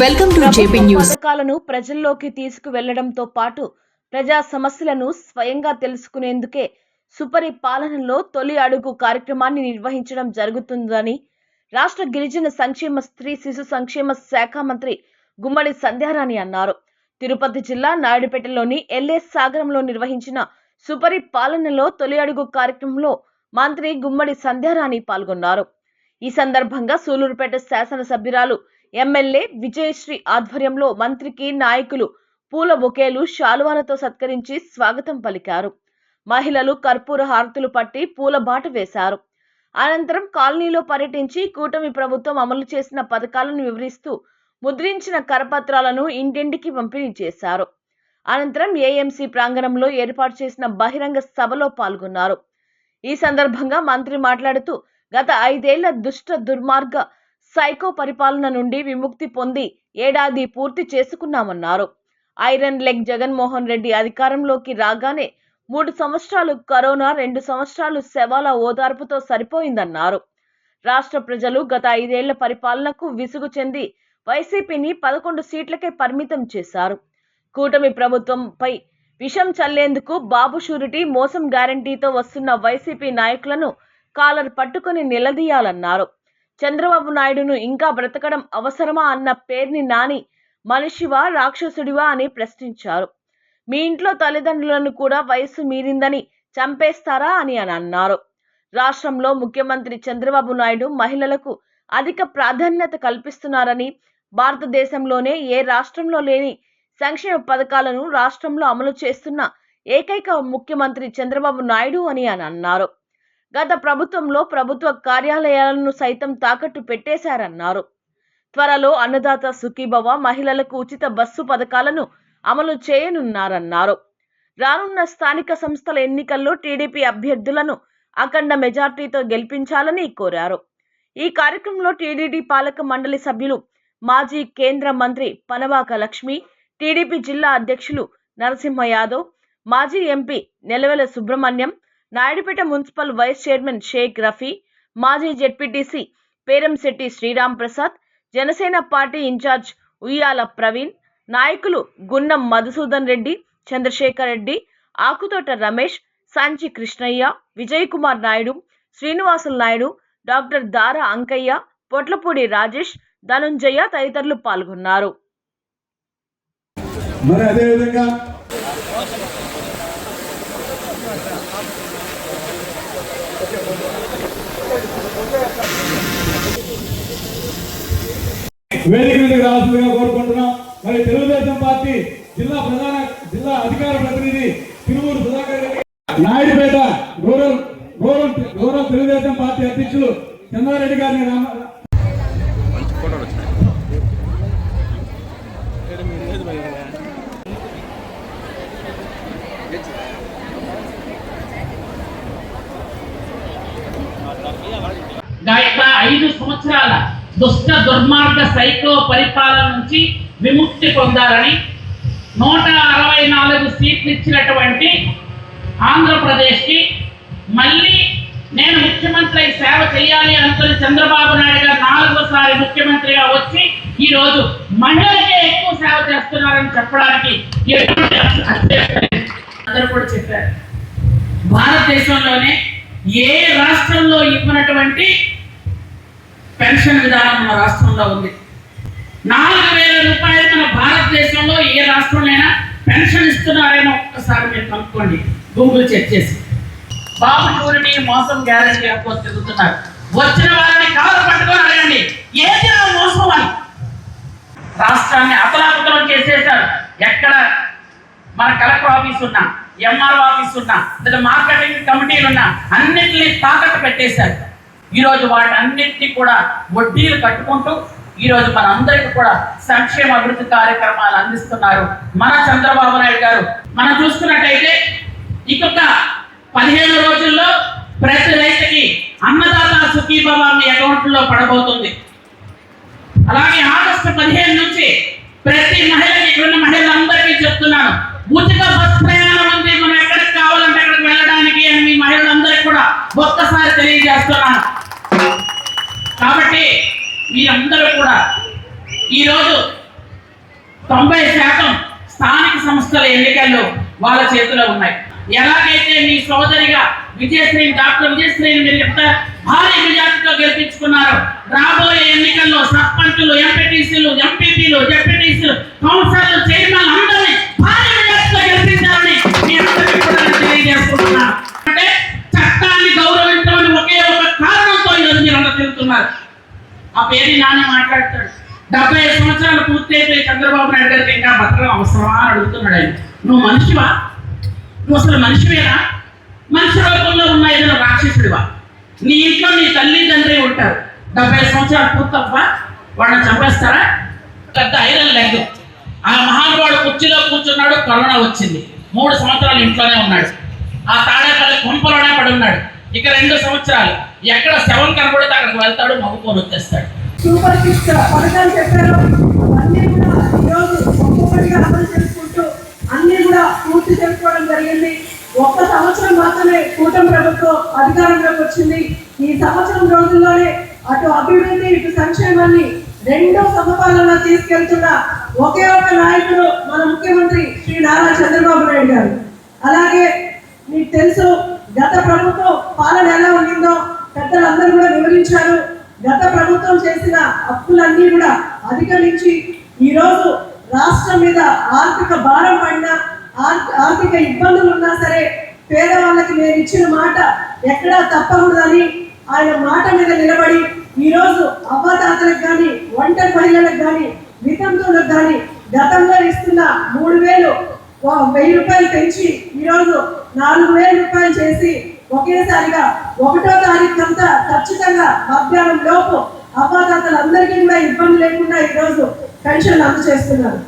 Welcome to JP news పథకాలను ప్రజల్లోకి తీసుకువెళ్ళడంతో పాటు ప్రజా సమస్యలను స్వయంగా తెలుసుకునేందుకే సుపరిపాలనలో తొలి అడుగు కార్యక్రమాన్ని నిర్వహించడం జరుగుతుందని రాష్ట్ర గిరిజన సంక్షేమ స్త్రీ శిశు సంక్షేమ శాఖ మంత్రి గుమ్మడి సంధ్యారాణి అన్నారు. తిరుపతి జిల్లా నాయుడుపేటలోని ఎల్ఎస్ సాగరంలో నిర్వహించిన సుపరిపాలనలో తొలి అడుగు కార్యక్రమంలో మంత్రి గుమ్మడి సంధ్యారాణి పాల్గొన్నారు. ఈ సందర్భంగా సూలూరుపేట శాసనసభ్యురాలు ఎమ్మెల్యే విజయశ్రీ ఆధ్వర్యంలో మంత్రికి నాయకులు పూల బొకేలు శాలువాలతో సత్కరించి స్వాగతం పలికారు. మహిళలు కర్పూర హారతులు పట్టి పూల బాట వేశారు. అనంతరం కాలనీలో పర్యటించి కూటమి ప్రభుత్వం అమలు చేసిన పథకాలను వివరిస్తూ ముద్రించిన కరపత్రాలను ఇంటింటికి పంపిణీ చేశారు. అనంతరం ఏఎంసీ ప్రాంగణంలో ఏర్పాటు చేసిన బహిరంగ సభలో పాల్గొన్నారు. ఈ సందర్భంగా మంత్రి మాట్లాడుతూ గత ఐదేళ్ళ దుష్ట దుర్మార్గ సైకో పరిపాలన నుండి విముక్తి పొంది ఏడాది పూర్తి చేసుకున్నామన్నారు. ఐరన్ లెగ్ జగన్మోహన్ రెడ్డి అధికారంలోకి రాగానే మూడు సంవత్సరాలు కరోనా రెండు సంవత్సరాలు శవాల ఓదార్పుతో సరిపోయిందన్నారు. రాష్ట్ర ప్రజలు గత ఐదేళ్ళ పరిపాలనకు విసుగు చెంది వైసీపీని పదకొండు సీట్లకే పరిమితం చేశారు. కూటమి ప్రభుత్వంపై విషం చల్లేందుకు బాబు షూరిటీ మోసం గ్యారంటీతో వస్తున్న వైసీపీ నాయకులను కాలర్ పట్టుకొని నిలదీయాలన్నారు. చంద్రబాబు నాయుడును ఇంకా బ్రతకడం అవసరమా అన్న పేర్ని నాని మనిషివా రాక్షసుడివా అని ప్రశ్నించారు. మీ ఇంట్లో తల్లిదండ్రులను కూడా వయస్సు మీరిందని చంపేస్తారా అని అని అన్నారు. రాష్ట్రంలో ముఖ్యమంత్రి చంద్రబాబు నాయుడు మహిళలకు అధిక ప్రాధాన్యత కల్పిస్తున్నారని భారతదేశంలోనే ఏ రాష్ట్రంలో లేని సంక్షేమ పథకాలను రాష్ట్రంలో అమలు చేస్తున్న ఏకైక ముఖ్యమంత్రి చంద్రబాబు నాయుడు అని అని అన్నారు. గత ప్రభుత్వంలో ప్రభుత్వ కార్యాలయాలను సైతం తాకట్టు పెట్టేశారన్నారు. త్వరలో అన్నదాత సుఖీభవ మహిళలకు ఉచిత బస్సు పథకాలను అమలు చేయనున్నారన్నారు. రానున్న స్థానిక సంస్థల ఎన్నికల్లో టీడీపీ అభ్యర్థులను అఖండ మెజార్టీతో గెలిపించాలని కోరారు. ఈ కార్యక్రమంలో టీడీపీ పాలక మండలి సభ్యులు మాజీ కేంద్ర మంత్రి పనవాక లక్ష్మి టీడీపీ జిల్లా అధ్యక్షులు నరసింహ యాదవ్ మాజీ MP Nelavela Subrahmanyam Naidupeta municipal vice chairman Sheikh Rafi మాజీ ZPTC Peramsetti Sriram Prasad Janasena party incharge Uyyala Praveen నాయకులు గున్నం మధుసూదన్ రెడ్డి చంద్రశేఖర్ రెడ్డి ఆకుతోట రమేష్ సాంచి కృష్ణయ్య విజయ్ కుమార్ నాయుడు శ్రీనివాసులు నాయుడు డాక్టర్ దార అంకయ్య పొట్లపూడి రాజేష్ ధనుంజయ తదితరులు పాల్గొన్నారు. మరి అదేవిధంగా వేదిక మీదకి రావాల్సిందిగా కోరుకుంటున్నాం. మరి తెలుగుదేశం పార్టీ జిల్లా ప్రధాన జిల్లా అధికార ప్రతినిధి Tirumuru Sudhakar Reddy Naidupeta rural rural rural Telugu Desam party అధ్యక్షులు చంద్రారెడ్డి గారిని సంవత్సరాల దుష్ట దుర్మార్గ సైకో పరిపాలన నుంచి విముక్తి పొందాలని నూట అరవై నాలుగు సీట్లు ఇచ్చినటువంటి ఆంధ్రప్రదేశ్కి మళ్ళీ నేను ముఖ్యమంత్రి సేవ చేయాలి అనుకుని చంద్రబాబు నాయుడు గారు నాలుగోసారి ముఖ్యమంత్రిగా వచ్చి ఈరోజు మహిళలకే ఎక్కువ సేవ చేస్తున్నారని చెప్పడానికి ఎటువంటి అందరూ కూడా చెప్పారు. భారతదేశంలోనే ఏ రాష్ట్రంలో ఇవ్వనటువంటి పెన్షన్ విధానం మన రాష్ట్రంలో ఉంది. నాలుగు వేల రూపాయలు మన భారతదేశంలో ఏ రాష్ట్రంలోనైనా పెన్షన్ ఇస్తున్నారేమో ఒక్కసారి మీరు కనుక్కోండి. గూగుల్ చెక్ చేసి. బాబు ఊరిని మోసం గ్యారంటీ అనుకో తిరుగుతున్నారు. వచ్చిన వాళ్ళని కాలు పట్టుకొని అడగండి. ఏది మోసం అని. రాష్ట్రాన్ని అతలాకుతలం చేసేసారు ఎక్కడ? మన కలెక్టర్ ఆఫీస్ ఉన్నా ఎంఆర్ఓ ఆఫీస్ ఉన్నా లేదా మార్కెటింగ్ కమిటీలు ఉన్నా అన్నిటిని తాకట్టు పెట్టేశారు. ఈరోజు వాటన్నిటిని కూడా వడ్డీలు కట్టుకుంటూ ఈరోజు మన అందరికీ కూడా సంక్షేమ అభివృద్ధి కార్యక్రమాలు అందిస్తున్నారు. మన చంద్రబాబు నాయుడు గారు మనం చూసుకున్నట్టయితే ఇంకొక పదిహేను రోజుల్లో ప్రతి రైతుకి అన్నదాత సుఖీభవ మీ అకౌంట్లో పడబోతుంది అలాగే ఆగస్టు పదిహేను నుంచి ప్రతి మహిళకి ఇక్కడ ఉన్న మహిళలందరికీ చెప్తున్నాను ఉచిత బస్ ప్రయాణం ఉంది మనం ఎక్కడికి కావాలంటే అక్కడికి వెళ్ళడానికి అని మీ మహిళలందరికీ కూడా ఒక్కసారి తెలియజేస్తున్నాను. కాబట్టి మీరందరూ కూడా ఈరోజు తొంభై శాతం స్థానిక సంస్థల ఎన్నికల్లో వాళ్ళ చేతిలో ఉన్నాయి. ఎలాగైతే మీ సోదరిగా విజయశ్రీ డాక్టర్ విజయశ్రీని మీరు ఎంత భారీ మెజార్టీతో గెలిపించుకున్నారు రాబోయే ఎన్నికల్లో సర్పంచులు ఎంపీటీసీలు ఎంపీపీలు జెడ్పీటీసీలు కౌన్సిలర్లు ఆ పేరు నాని మాట్లాడతాడు. డెబ్బై ఐదు సంవత్సరాలు పూర్తయిపోయి చంద్రబాబు నాయుడు గారికి ఇంకా బతకడం అవసరమా అని అడుగుతున్నాడు ఆయన. నువ్వు మనిషివా? నువ్వు అసలు మనిషివేనా? మనిషి రూపంలో ఉన్న ఏదైనా రాక్షసుడివా? నీ ఇంట్లో నీ తల్లి తండ్రి ఉంటారు. డెబ్బై ఐదు సంవత్సరాలు పూర్తవ్వా? వాళ్ళని చంపేస్తారా? పెద్ద ఐరన్ లెగ్. ఆ మహానుభావుడు కుర్చీలో కూర్చున్నాడు కరోనా వచ్చింది. మూడు సంవత్సరాలు ఇంట్లోనే ఉన్నాడు. ఆ తాడేపల్లి కొంపలోనే పడి ఉన్నాడు ఇక రెండు సంవత్సరాలు. ఎక్కడ శవం కనబడితే అక్కడికి వెళ్తాడు మగపోరు వచ్చేస్తాడు. సూపర్ సిక్స్ పథకాలు చెప్పారు. అన్ని కూడా ఈరోజు ఒక్కొక్కటిగా అమలు చేసుకుంటూ అన్ని కూడా పూర్తి చేసుకోవడం జరిగింది. ఒక్క సంవత్సరం మాత్రమే కూటమి ప్రభుత్వం అధికారంలోకి వచ్చింది. ఈ సంవత్సరం రోజుల్లోనే అటు అభివృద్ధి ఇటు సంక్షేమాన్ని రెండో సమపాలన తీసుకెళ్తున్న ఒకే ఒక నాయకుడు మన ముఖ్యమంత్రి శ్రీ నారా చంద్రబాబు నాయుడు గారు. అలాగే మీకు తెలుసు గత ప్రభుత్వం పాలన ఎలా ఉండిందో పెద్దలందరూ కూడా వివరించారు. గత ప్రభుత్వం చేసిన అప్పులన్నీ కూడా అధిగమించి ఈరోజు రాష్ట్రం మీద ఆర్థిక భారం పడినా ఆర్- ఆర్థిక ఇబ్బందులు ఉన్నా సరే పేదవాళ్ళకి నేను ఇచ్చిన మాట ఎక్కడా తప్పకూడదని ఆయన మాట మీద నిలబడి ఈరోజు అవ్వదాతలకు కానీ ఒంటరి మహిళలకు కానీ వితంతువులకు కానీ గతంలో ఇస్తున్న మూడు వేలు వెయ్యి రూపాయలు పెంచి ఈరోజు నాలుగు వేల రూపాయలు చేసి ఒకేసారిగా ఒకటో తారీఖు అంతా ఖచ్చితంగా మధ్యాహ్నం లోపు అవ్వాతాతలందరికీ కూడా ఇబ్బంది లేకుండా ఈరోజు పెన్షన్లు అందజేస్తున్నారు.